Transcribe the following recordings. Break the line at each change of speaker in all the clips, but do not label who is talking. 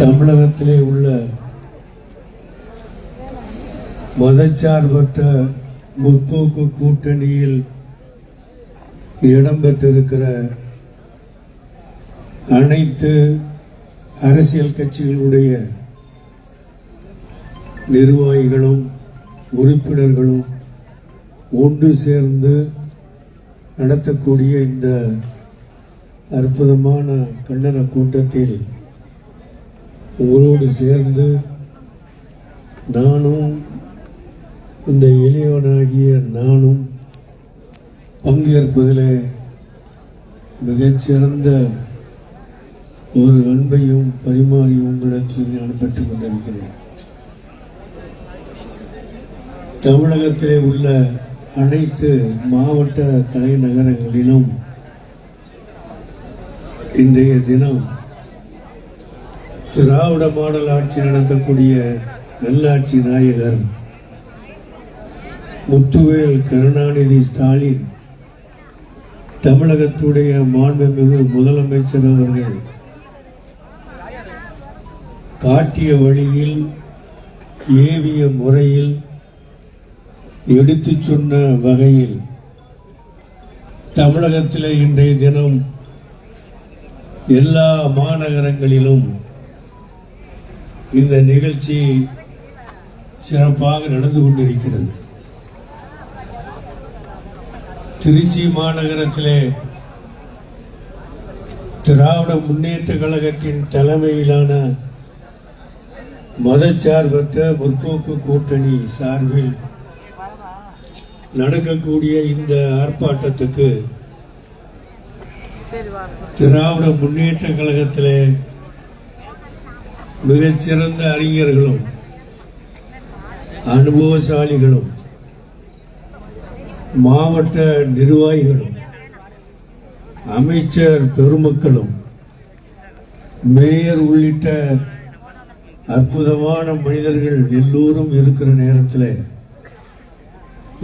தமிழகத்திலே உள்ள மதச்சார்பற்ற முற்போக்கு கூட்டணியில் இடம்பெற்றிருக்கிற அனைத்து அரசியல் கட்சிகளுடைய நிர்வாகிகளும் உறுப்பினர்களும் ஒன்று சேர்ந்து நடத்தக்கூடிய இந்த அற்புதமான கண்டன கூட்டத்தில் உங்களோடு சேர்ந்து நானும் இந்த எளியவனாகிய நானும் பங்கேற்பதிலே மிகச்சிறந்த ஒரு அன்பையும் பரிமாறி உங்களிடத்தில் நான் பெற்றுக் கொண்டிருக்கிறேன் தமிழகத்திலே உள்ள அனைத்து மாவட்ட தலைநகரங்களிலும் இன்றைய தினம் திராவிட மாடல் ஆட்சி நடத்தக்கூடிய நல்லாட்சி நாயகர் முத்துவேல் கருணாநிதி ஸ்டாலின் தமிழகத்துடைய மாண்புமிகு முதலமைச்சர் அவர்கள் காட்டிய வழியில் ஏவிய முறையில் எடுத்து சொன்ன வகையில் தமிழகத்தில் இன்றைய தினம் எல்லா மாநகரங்களிலும் இந்த நிகழ்ச்சி சிறப்பாக நடந்து கொண்டிருக்கிறது திருச்சி மாநகரத்திலே திராவிட முன்னேற்ற கழகத்தின் தலைமையிலான மதச்சார்பற்ற முற்போக்கு கூட்டணி சார்பில் நடக்கக்கூடிய இந்த ஆர்ப்பாட்டத்துக்கு திராவிட முன்னேற்ற கழகத்திலே மிகச்சிறந்த அறிஞர்களும் அனுபவசாலிகளும் மாவட்ட நிர்வாகிகளும் அமைச்சர் பெருமக்களும் மேயர் உள்ளிட்ட அற்புதமான மனிதர்கள் எல்லோரும் இருக்கிற நேரத்தில்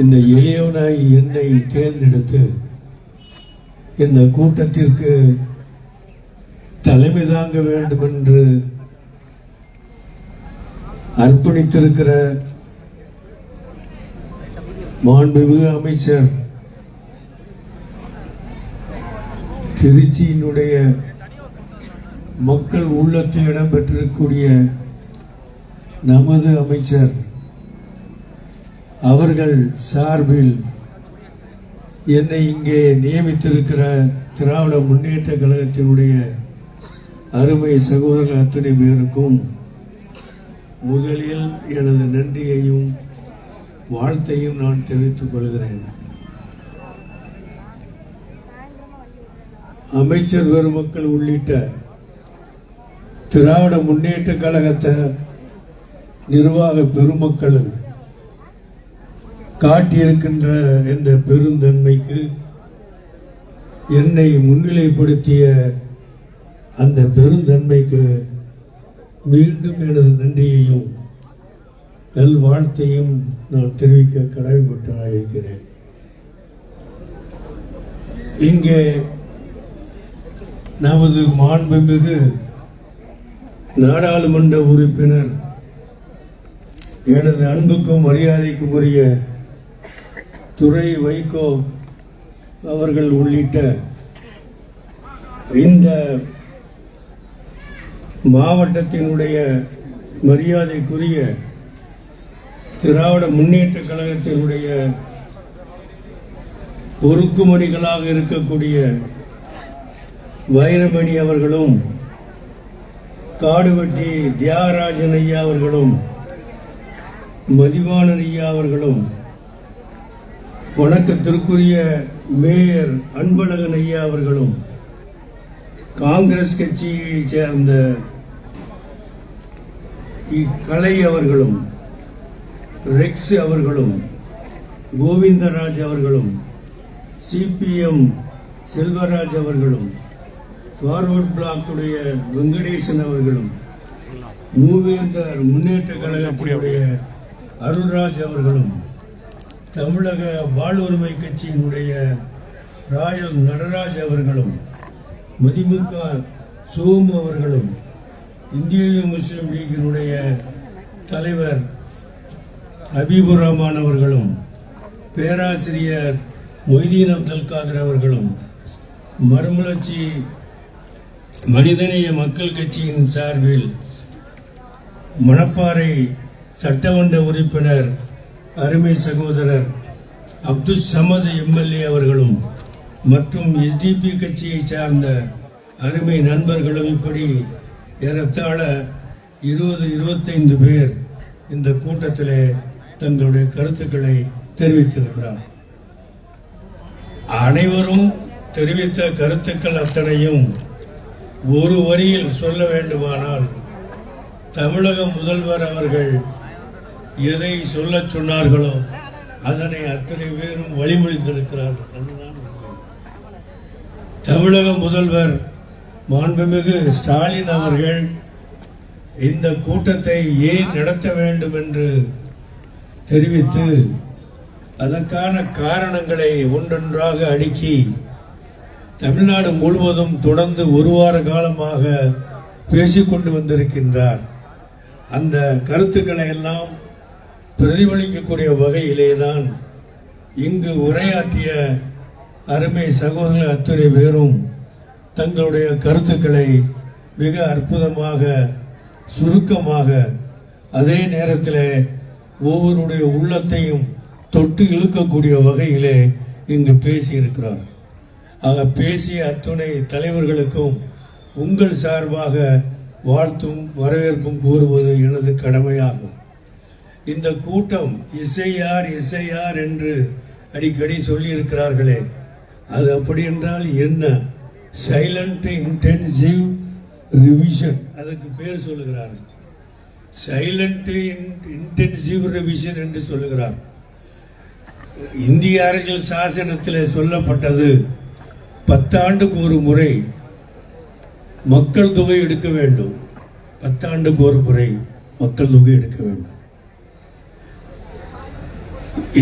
இந்த இளையவனாய் என்னை தேர்ந்தெடுத்து இந்த கூட்டத்திற்கு தலைமை தாங்க வேண்டும் என்று அர்ப்பணித்திருக்கிற மாண்புமிகு அமைச்சர் திருச்சியினுடைய மக்கள் உள்ளத்தில் இடம்பெற்றிருக்கூடிய நமது அமைச்சர் அவர்கள் சார்பில் என்னை இங்கே நியமித்திருக்கிற திராவிட முன்னேற்ற கழகத்தினுடைய அருமை சகோதரர் அத்தனை பேருக்கும் முதலில் எனது நன்றியையும் வாழ்த்தையும் நான் தெரிவித்துக் கொள்கிறேன் அமைச்சர் பெருமக்கள் உள்ளிட்ட திராவிட முன்னேற்ற கழகத்தை நிர்வாக பெருமக்கள் காட்டியிருக்கின்ற இந்த பெருந்தன்மைக்கு என்னை முன்னிலைப்படுத்திய அந்த பெருந்தன்மைக்கு மீண்டும் எனது நன்றியையும் நல் வாழ்த்தையும் நான் தெரிவிக்க கடமைப்பட்டதாக இருக்கிறேன் இங்கே நமது மாண்புமிகு நாடாளுமன்ற உறுப்பினர் எனது அன்புக்கும் மரியாதைக்கும் உரிய துறை வைகோ அவர்கள் உள்ளிட்ட இந்த மாவட்டத்தினுடைய மரியாதைக்குரிய திராவிட முன்னேற்ற கழகத்தினுடைய பொறுக்குமணிகளாக இருக்கக்கூடிய வைரமணி அவர்களும் காடுவெட்டி தியாகராஜன் ஐயா அவர்களும் மதிவாணன் ஐயா அவர்களும் வணக்கத்திற்குரிய மேயர் அன்பழகன் ஐயா அவர்களும் காங்கிரஸ் கட்சியை சேர்ந்த இக்கலை அவர்களும் ரெக்ஸ் அவர்களும் கோவிந்தராஜ் அவர்களும் சிபிஎம் செல்வராஜ் அவர்களும் ஃபார்வர்ட் பிளாக்குடைய வெங்கடேசன் அவர்களும் மூவேந்தர் முன்னேற்ற கழகத்தினுடைய அருள்ராஜ் அவர்களும் தமிழக வாழ்வுரிமை கட்சியினுடைய ராயல் நடராஜ் அவர்களும் மதிமுக சோமு அவர்களும் இந்திய முஸ்லிம் லீகினுடைய தலைவர் ஹபீபுர் ரஹ்மான் அவர்களும் பேராசிரியர் மொய்தீன் அப்துல் காதர் அவர்களும் மறுமலர்ச்சி மனிதநேய மக்கள் கட்சியின் சார்பில் மணப்பாறை சட்டமன்ற உறுப்பினர் அருமை சகோதரர் அப்துல் சமத் எம்எல்ஏ அவர்களும் மற்றும் எஸ்டிபி கட்சியை சார்ந்த அருமை நண்பர்களும் இப்படி ஏறத்தாழ இருபது இருபத்தைந்து பேர் இந்த கூட்டத்திலே தங்களுடைய கருத்துக்களை தெரிவித்திருக்கிறார் அனைவரும் தெரிவித்த கருத்துக்கள் அத்தனையும் ஒரு வரியில் சொல்ல வேண்டுமானால் தமிழக முதல்வர் அவர்கள் எதை சொல்ல சொன்னார்களோ அதனை அத்தனை பேரும் வழிமொழிந்திருக்கிறார்கள் தமிழக முதல்வர் மாண்புமிகு ஸ்டாலின் அவர்கள் இந்த கூட்டத்தை ஏன் நடத்த வேண்டும் என்று தெரிவித்து அதற்கான காரணங்களை ஒன்றொன்றாக அடுக்கி தமிழ்நாடு முழுவதும் தொடர்ந்து ஒரு வார காலமாக பேசிக்கொண்டு வந்திருக்கின்றார் அந்த கருத்துக்களை எல்லாம் பிரதிபலிக்கக்கூடிய வகையிலேதான் தான் இங்கு உரையாற்றிய அருமை சகோதரர் அத்துறை பேரும் தங்களுடைய கருத்துக்களை மிக அற்புதமாக சுருக்கமாக அதே நேரத்தில் ஒவ்வொருடைய உள்ளத்தையும் தொட்டு இழுக்கக்கூடிய வகையிலே இங்கு பேசியிருக்கிறார் ஆக பேசிய அத்துணை தலைவர்களுக்கும் உங்கள் சார்பாக வாழ்த்தும் வரவேற்பும் கூறுவது எனது கடமையாகும் இந்த கூட்டம் இசையார் இசையார் என்று அடிக்கடி சொல்லியிருக்கிறார்களே அது அப்படி என்றால் என்ன சைலண்ட் இன்டென்சிவ் ரிவிஷன்
அதுக்கு பேர் சொல்லுகிறார் சைலண்ட் இன்டென்சிவ் ரிவிஷன் என்று சொல்லுகிறார் இந்திய அரசியல் சாசனத்தில் சொல்லப்பட்டது பத்தாண்டுக்கு ஒரு முறை மக்கள் தொகை எடுக்க வேண்டும் பத்தாண்டுக்கு ஒரு முறை மக்கள் தொகை எடுக்க வேண்டும்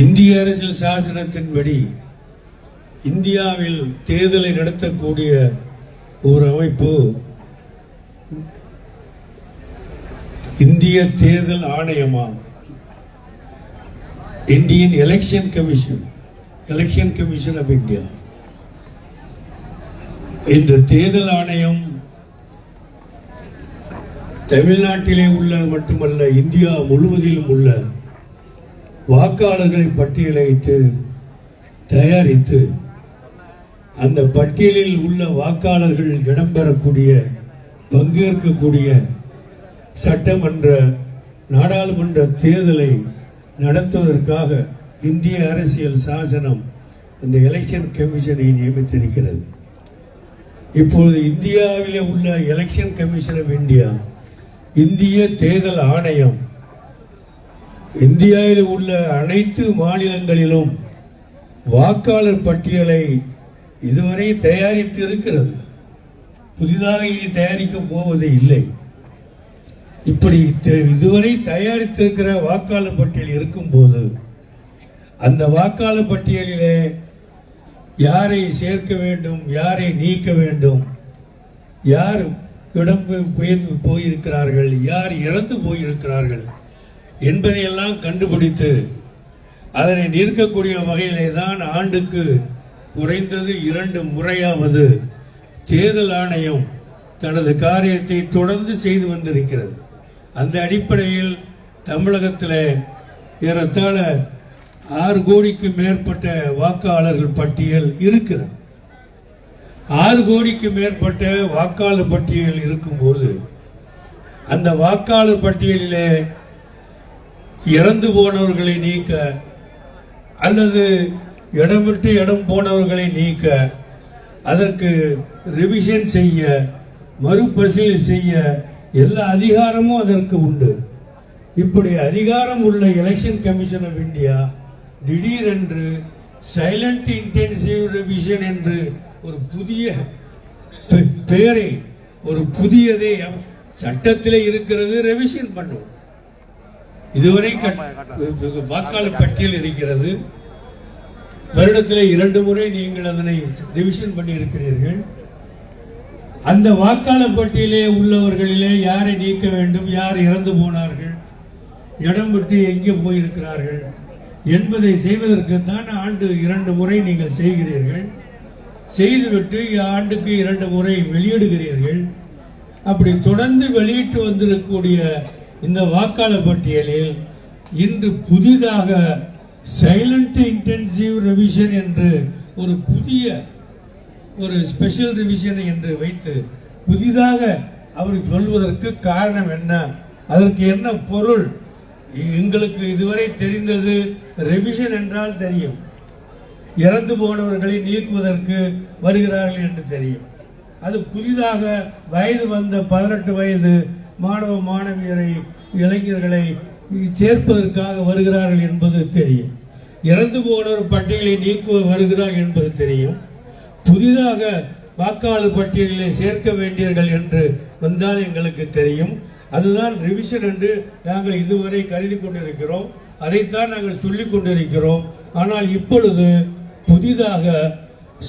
இந்திய அரசியல் சாசனத்தின்படி இந்தியாவில் தேர்தலை நடத்தக்கூடிய ஒரு அமைப்பு இந்திய தேர்தல் ஆணையமா Indian election commission election commission of India இந்த தேர்தல் ஆணையம் தமிழ்நாட்டிலே உள்ள மட்டுமல்ல இந்தியா முழுவதிலும் உள்ள வாக்காளர்களை பட்டியலை தயாரித்து அந்த பட்டியலில் உள்ள வாக்காளர்கள் இடம்பெறக்கூடிய பங்கேற்கக்கூடிய சட்டமன்ற நாடாளுமன்ற தேர்தலை நடத்துவதற்காக இந்திய அரசியல் சாசனம் இந்த எலெக்ஷன் கமிஷனை நியமித்திருக்கிறது இப்பொழுது இந்தியாவில் உள்ள எலெக்ஷன் கமிஷன் ஆஃப் இந்தியா இந்திய தேர்தல் ஆணையம் இந்தியாவில் உள்ள அனைத்து மாநிலங்களிலும் வாக்காளர் பட்டியலை இதுவரை தயாரித்து இருக்கிறது புதிதாக இனி தயாரிக்க போவது இல்லை இப்படி இதுவரை தயாரித்திருக்கிற வாக்காளர் பட்டியல் இருக்கும்போது அந்த வாக்காளர் பட்டியலிலே யாரை சேர்க்க வேண்டும் யாரை நீக்க வேண்டும் யார் இடம் போயிருக்கிறார்கள் யார் இறந்து போயிருக்கிறார்கள் என்பதையெல்லாம் கண்டுபிடித்து அதனை நிற்கக்கூடிய வகையிலே தான் ஆண்டுக்கு குறைந்தது இரண்டு முறையாவது தேர்தல் ஆணையம் தனது காரியத்தை தொடர்ந்து செய்து வந்திருக்கிறது அந்த அடிப்படையில் தமிழகத்தில் ஏறத்தாழ ஆறு கோடிக்கு மேற்பட்ட வாக்காளர்கள் பட்டியல் இருக்கிறது ஆறு கோடிக்கு மேற்பட்ட வாக்காளர் பட்டியல் இருக்கும்போது அந்த வாக்காளர் பட்டியலிலே இறந்து போனவர்களை நீக்க அல்லது இடம் விட்டு இடம் போனவர்களை நீக்க அதற்கு ரிவிஷன் செய்ய மறுபரிசீலனை செய்ய எல்லா அதிகாரமும் அதற்கு உண்டு இப்படி அதிகாரம் உள்ள எலெக்ஷன் கமிஷன் ஆஃப் இந்தியா திடீரென்று சைலண்ட் இன்டென்சிவ் ரிவிஷன் என்று ஒரு புதிய பெயரை ஒரு புதியதை சட்டத்திலே இருக்கிறது ரெவிஷன் பண்ணும் இதுவரை வாக்காளர் பட்டியல் இருக்கிறது வருடத்தில் இரண்டு முறை நீங்கள் அதனை ரிவிஷன் பண்ணியிருக்கிறீர்கள் அந்த வாக்காளர் பட்டியலே உள்ளவர்களிலே யாரை நீக்க வேண்டும் யார் இறந்து போனார்கள் இடம் விட்டு எங்கே போயிருக்கிறார்கள் என்பதை செய்வதற்கு தான் ஆண்டு இரண்டு முறை நீங்கள் செய்கிறீர்கள் செய்துவிட்டு ஆண்டுக்கு இரண்டு முறை வெளியிடுகிறீர்கள் அப்படி தொடர்ந்து வெளியிட்டு வந்திருக்கக்கூடிய இந்த வாக்காளர் பட்டியலில் இன்று புதிதாக சைலண்ட் இன்டென்சிவ் ரிவிஷன் என்று ஒரு புதிய ஒரு ஸ்பெஷல் ரிவிஷன் என்று வைத்து புதிதாக அவர் சொல்வதற்கு காரணம் என்ன அதற்கு என்ன பொருள் எங்களுக்கு இதுவரை தெரிந்தது ரிவிஷன் என்றால் தெரியும் இறந்து போனவர்களை நீக்குவதற்கு வருகிறார்கள் என்று தெரியும் அது புதிதாக வயது வந்த பதினெட்டு வயது மாணவ மாணவியரை இளைஞர்களை சேர்ப்பதற்காக வருகிறார்கள் என்பது தெரியும் இறந்து போனவர் பட்டியலை நீக்க வருகிறார் என்பது தெரியும் புதிதாக வாக்காளர் பட்டியலை சேர்க்க வேண்டியவர்கள் என்று வந்தால் எங்களுக்கு தெரியும் அதுதான் ரிவிஷன் என்று நாங்கள் இதுவரை கருதி கொண்டிருக்கிறோம் அதைத்தான் நாங்கள் சொல்லிக் கொண்டிருக்கிறோம் ஆனால் இப்பொழுது புதிதாக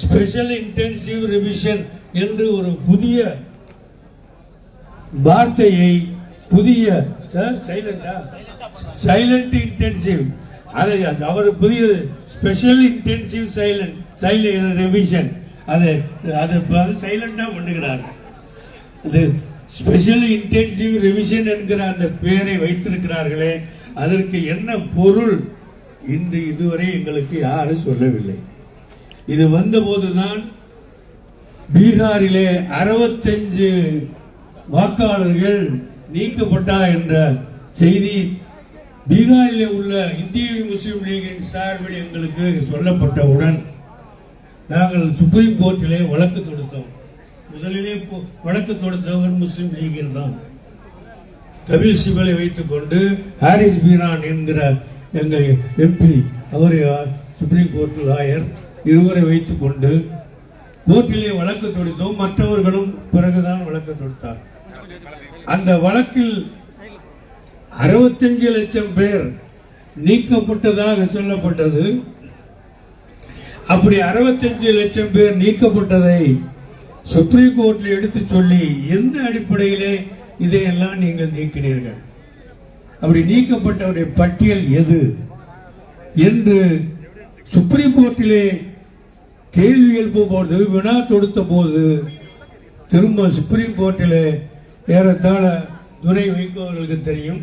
ஸ்பெஷல் இன்டென்சிவ் ரிவிஷன் என்று ஒரு புதிய வார்த்தையை புதிய சைலண்டா சைலண்ட் இன்டென்சிவ் அது அவர் புதிய special intensive silent silent revision அது அது சைலண்டாக பண்ணுகிறார் அது ஸ்பெஷல் இன்டென்சிவ் ரிவிஷன் என்கிற அந்த பெயரை வைத்திருக்கிறார்களே அதற்கு என்ன பொருள் இன்று இதுவரை எங்களுக்கு யாரும் சொல்லவில்லை இது வந்தபோதுதான் பீகாரிலே அறுபத்தஞ்சு வாக்காளர்கள் நீக்கப்பட்டார் என்ற செய்தி பீகாரில் உள்ள இந்திய முஸ்லீம் லீகின் சார்பில் எங்களுக்கு சொல்லப்பட்டவுடன் நாங்கள் சுப்ரீம் கோர்ட்டிலே வழக்கு தொடுத்தோம் முதலிலே வழக்கு தொடுத்தவர் முஸ்லீம் லீகில் தான் கபில் சிபலை வைத்துக்கொண்டு ஹாரிஸ் பீரான் என்கிற எங்கள் எம்பி அவர் சுப்ரீம் கோர்ட் லாயர் இருவரை வைத்துக்கொண்டு கோர்ட்டிலே வழக்கு தொடுத்தோம் மற்றவர்களும் பிறகுதான் வழக்கு தொடுத்தார் அந்த வழக்கில் அறுபத்தஞ்சு லட்சம் பேர் நீக்கப்பட்டதாக சொல்லப்பட்டது அப்படி அறுபத்தஞ்சு லட்சம் பேர் நீக்கப்பட்டதை சுப்ரீம் கோர்ட்டில் எடுத்து சொல்லி எந்த அடிப்படையிலே இதையெல்லாம் நீங்கள் நீக்கினீர்கள் அப்படி நீக்கப்பட்டவருடைய பட்டியல் எது என்று சுப்ரீம் கோர்ட்டிலே கேள்வி எழுப்பும்போது வினா தொடுத்த போது திரும்ப சுப்ரீம் கோர்ட்டில் ஏறத்தாழ துணை வைக்கவர்களுக்கு தெரியும்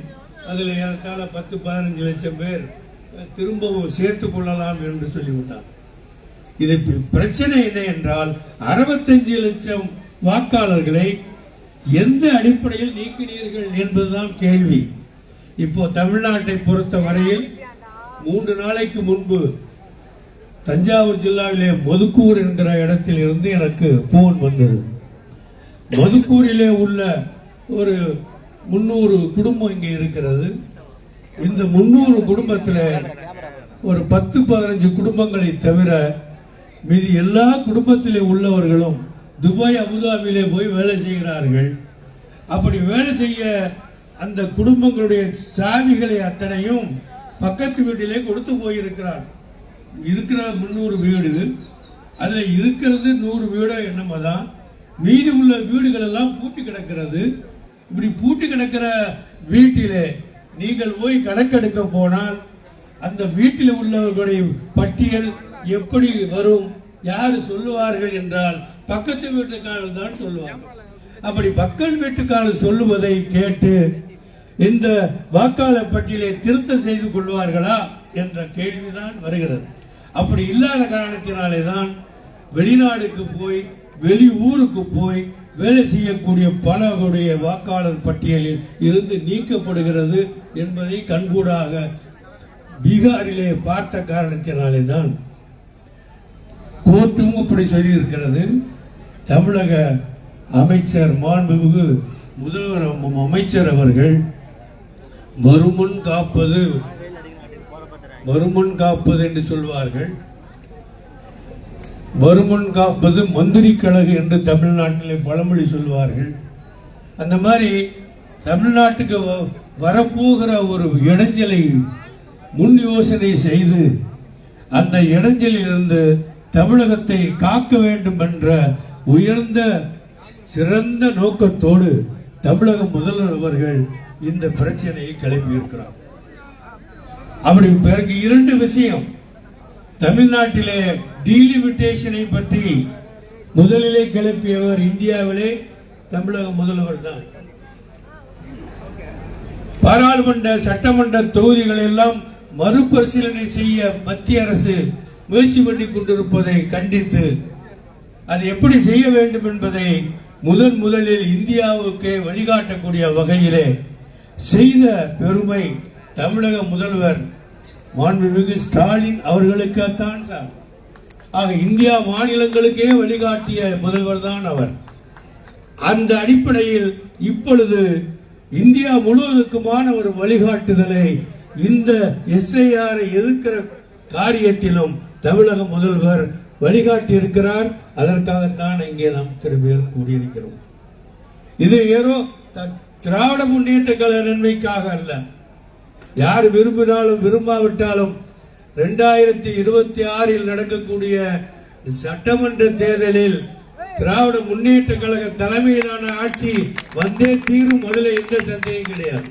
அதில் ஏறத்தால பத்து பதினஞ்சு லட்சம் பேர் திரும்பவும் சேர்த்து கொள்ளலாம் என்று சொல்லிவிட்டார் இது பிரச்சனை என்ன என்றால் அறுபத்தஞ்சு லட்சம் வாக்காளர்களை எந்த அடிப்படையில் நீக்கினீர்கள் என்பதுதான் கேள்வி இப்போ தமிழ்நாட்டை பொறுத்த வரையில் மூன்று நாளைக்கு முன்பு தஞ்சாவூர் ஜில்லாவிலே மதுக்கூர் என்கிற இடத்தில் இருந்து எனக்கு போன் வந்தது மதுக்கூரிலே உள்ள ஒரு முன்னூறு குடும்பம் இங்கே இருக்கிறது இந்த முன்னூறு குடும்பத்தில் ஒரு பத்து பதினஞ்சு குடும்பங்களை தவிர மீதி எல்லா குடும்பத்திலே உள்ளவர்களும் துபாய் அபுதாபியிலே போய் வேலை செய்கிறார்கள் அப்படி வேலை செய்ய அந்த குடும்பங்களுடைய சாவிகளை அத்தனையும் பக்கத்து வீட்டிலே கொடுத்து போயிருக்கிறார் இருக்கிற முந்நூறு வீடு அதில் இருக்கிறது நூறு வீடோ என்னமோ தான் மீதி உள்ள வீடுகள் எல்லாம் பூட்டி கிடக்கிறது இப்படி பூட்டி கிடக்கிற வீட்டிலே நீங்கள் போய் கணக்கெடுக்க போனால் அந்த வீட்டில் உள்ளவர்களுடைய பட்டியல் எப்படி வரும் யாரு சொல்லுவார்கள் என்றால் பக்கத்து வீட்டுக்காரர் தான் சொல்லுவாங்க அப்படி பக்கல் வீட்டுக்காரர் சொல்லுவதை கேட்டு இந்த வாக்காளர் பட்டியலை திருத்தம் செய்து கொள்வார்களா என்ற கேள்விதான் வருகிறது அப்படி இல்லாத காரணத்தினாலே தான் வெளிநாடுக்கு போய் வெளி ஊருக்கு போய் வேலை செய்யக்கூடிய பலருடைய வாக்காளர் பட்டியலில் இருந்து நீக்கப்படுகிறது என்பதை கண்கூடாக பீகாரிலே பார்த்த காரணத்தினாலே தான் கோர்ட்டும் இப்படி சொல்லியிருக்கிறது தமிழக அமைச்சர் மாண்புமிகு முதல்வர் அமைச்சர் அவர்கள் மறுமுன் காப்பது மறுமுன் காப்பது என்று சொல்வார்கள் வருமுன் காப்பது மந்திரி கழகு என்று தமிழ்நாட்டில் பழமொழி சொல்வார்கள் அந்த மாதிரி தமிழ்நாட்டுக்கு வரப்போகிற ஒரு இடைஞ்சலை முன் யோசனை செய்து அந்த இடைஞ்சலிலிருந்து தமிழகத்தை காக்க வேண்டும் என்ற உயர்ந்த சிறந்த நோக்கத்தோடு தமிழக முதல்வர் அவர்கள் இந்த பிரச்சனையை கிளம்பியிருக்கிறார் அப்படி பிறகு இரண்டு விஷயம் தமிழ்நாட்டிலே டீலிமிட்டேஷனை பற்றி முதலிலே கிளப்பியவர் இந்தியாவிலே தமிழக முதல்வர் தான் பாராளுமன்ற சட்டமன்ற தொகுதிகள் எல்லாம் மறுபரிசீலனை செய்ய மத்திய அரசு முயற்சி பண்ணி கொண்டிருப்பதை கண்டித்து அது எப்படி செய்ய வேண்டும் என்பதை முதன் முதலில் இந்தியாவுக்கு வழிகாட்டக்கூடிய வகையிலே செய்த பெருமை தமிழக முதல்வர் மாண்புமிகு ஸ்டாலின் அவர்களுக்குத்தான் சார் ஆக இந்தியா மாநிலங்களுக்கே வழிகாட்டிய முதல்வர் தான் அவர் அந்த அடிப்படையில் இப்பொழுது இந்தியா முழுவதுக்குமான ஒரு வழிகாட்டுதலை இந்த எஸ்ஐஆரை எதிர்க்கிற காரியத்திலும் தமிழக முதல்வர் வழிகாட்டி இருக்கிறார் அதற்காகத்தான் இங்கே நாம் திரு பேர் கூடியிருக்கிறோம் இது ஏதோ திராவிட முன்னேற்ற கழக நன்மைக்காக அல்ல யார் விரும்பினாலும் விரும்பாவிட்டாலும் ரெண்டாயிரத்தி இருபத்தி ஆறில் நடக்கக்கூடிய சட்டமன்ற தேர்தலில் திராவிட முன்னேற்ற கழக தலைமையிலான ஆட்சி வந்தே தீரும் முதல்ல எந்த சந்தேகம் கிடையாது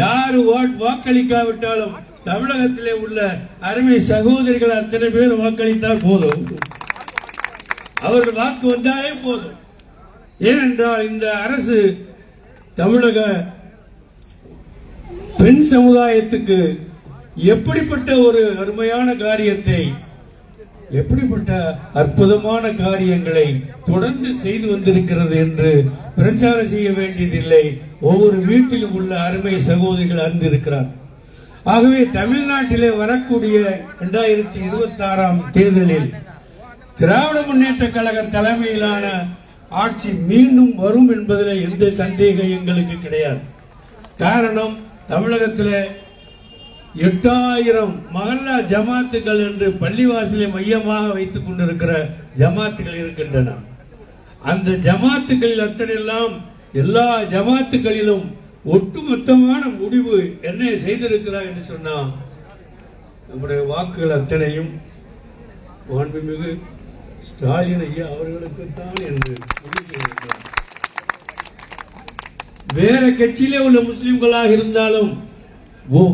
யார் வாக்களிக்காவிட்டாலும் தமிழகத்திலே உள்ள அருமை சகோதரிகள் அத்தனை பேர் வாக்களித்தால் போதும் அவர்கள் வாக்கு வந்தாலே போதும் ஏனென்றால் இந்த அரசு தமிழக பெண் சமுதாயத்துக்கு எப்படிப்பட்ட ஒரு அருமையான காரியத்தை எப்படிப்பட்ட அற்புதமான காரியங்களை தொடர்ந்து செய்து வந்திருக்கிறது என்று பிரச்சாரம் செய்ய வேண்டியதில்லை ஒவ்வொரு வீட்டிலும் உள்ள அருமை சகோதரிகள் அறிந்திருக்கிறார் ஆகவே தமிழ்நாட்டிலே வரக்கூடிய இரண்டாயிரத்தி இருபத்தி ஆறாம் தேர்தலில் திராவிட முன்னேற்ற கழக தலைமையிலான ஆட்சி மீண்டும் வரும் என்பதில் எந்த சந்தேகம் எங்களுக்கு கிடையாது காரணம் தமிழகத்தில் எட்டாயிரம் மகல்லா ஜமாத்துகள் என்று பள்ளிவாசலை மையமாக வைத்துக் கொண்டிருக்கிற ஜமாத்துகள் இருக்கின்றன அந்த ஜமாத்துகளில் அத்தனையெல்லாம் எல்லா ஜமாத்துகளிலும் ஒட்டுமொத்தமான முடிவு என்ன செய்திருக்கிறார் என்று சொன்னால் நம்முடைய வாக்குகள் அத்தனையும் மாண்புமிகு ஸ்டாலின் ஐயா அவர்களுக்குத்தான் என்று முடிவு செய்திருக்கிறார் வேற கட்சியிலே உள்ள முஸ்லிம்களாக இருந்தாலும்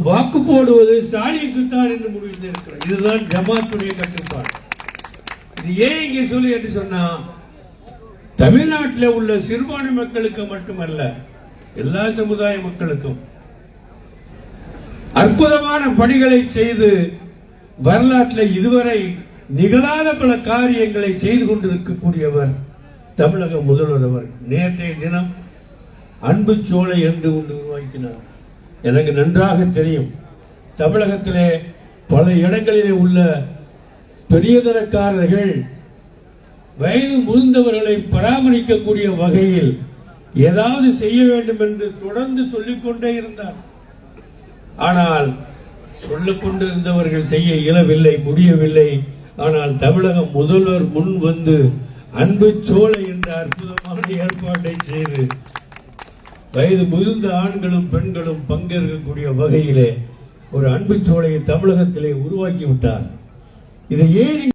வாக்கு போடுவது ஸ்டாலினுக்கு தான் என்று முடிவு செய்திருக்கிறார் இதுதான் ஜமாத்துடைய கட்டுப்பாடு இது ஏன் இங்கே சொல்லி என்று சொன்னா தமிழ்நாட்டில் உள்ள சிறுபான்மை மக்களுக்கு மட்டுமல்ல எல்லா சமுதாய மக்களுக்கும் அற்புதமான பணிகளை செய்து வரலாற்றில் இதுவரை நிகழாத பல காரியங்களை செய்து கொண்டிருக்கக்கூடியவர் தமிழக முதல்வர் நேற்றைய தினம் அன்பு சோலை என்று ஒன்று உருவாக்கினார் எனக்கு நன்றாக தெரியும் தமிழகத்திலே பல இடங்களிலே உள்ள பெரியதரக்காரர்கள் வயது முடிந்தவர்களை பராமரிக்கக்கூடிய வகையில் ஏதாவது செய்ய வேண்டும் என்று தொடர்ந்து சொல்லிக்கொண்டே இருந்தார் ஆனால் சொல்லிக்கொண்டிருந்தவர்கள் செய்ய இயலவில்லை முடியவில்லை ஆனால் தமிழக முதல்வர் முன் வந்து அன்பு சோலை என்ற அற்புதமான ஏற்பாட்டை செய்து வயது முதிர்ந்த ஆண்களும் பெண்களும் பங்கேற்கக்கூடிய வகையிலே ஒரு அன்பு சோலையை தமிழகத்திலே உருவாக்கி விட்டார் இதை ஏன்